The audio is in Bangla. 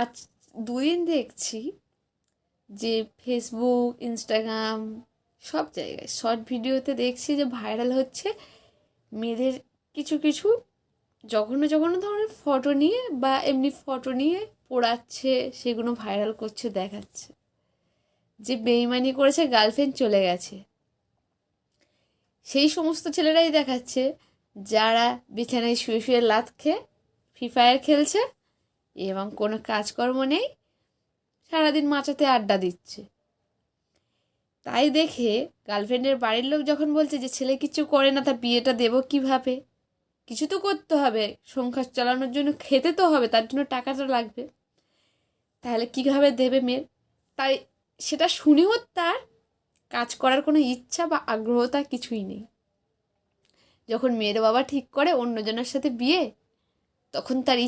আজ দুদিন দেখছি যে ফেসবুক ইনস্টাগ্রাম সব জায়গায় শর্ট ভিডিওতে দেখছি যে ভাইরাল হচ্ছে মেয়েদের কিছু কিছু জঘন্য জঘন্য ধরনের ফটো নিয়ে বা এমনি ফটো নিয়ে পোড়াচ্ছে, সেগুলো ভাইরাল করছে, দেখাচ্ছে। যে বেইমানি করেছে গার্লফ্রেন্ড চলে গেছে। সেই সমস্ত ছেলেরাই দেখাচ্ছে যারা বিছানায় শুয়ে শুয়ে লাত খেয়ে ফ্রি ফায়ার খেলছে। এবং কোনো কাজকর্ম নেই, সারাদিন মাচাতে আড্ডা দিচ্ছে। তাই দেখে গার্লফ্রেন্ডের বাড়ির লোক যখন বলছে যে ছেলে কিছু করে না তা বিয়েটা দেবো কীভাবে? কিছু তো করতে হবে, সংসার চালানোর জন্য খেতে তো হবে, তার জন্য টাকাটা লাগবে। তাহলে কীভাবে দেবে মেয়ের? তাই সেটা শুনেও তার কাজ করার কোনো ইচ্ছা বা আগ্রহতা কিছুই নেই। যখন মেয়ের বাবা ঠিক করে অন্যজনের সাথে বিয়ে, তখন তার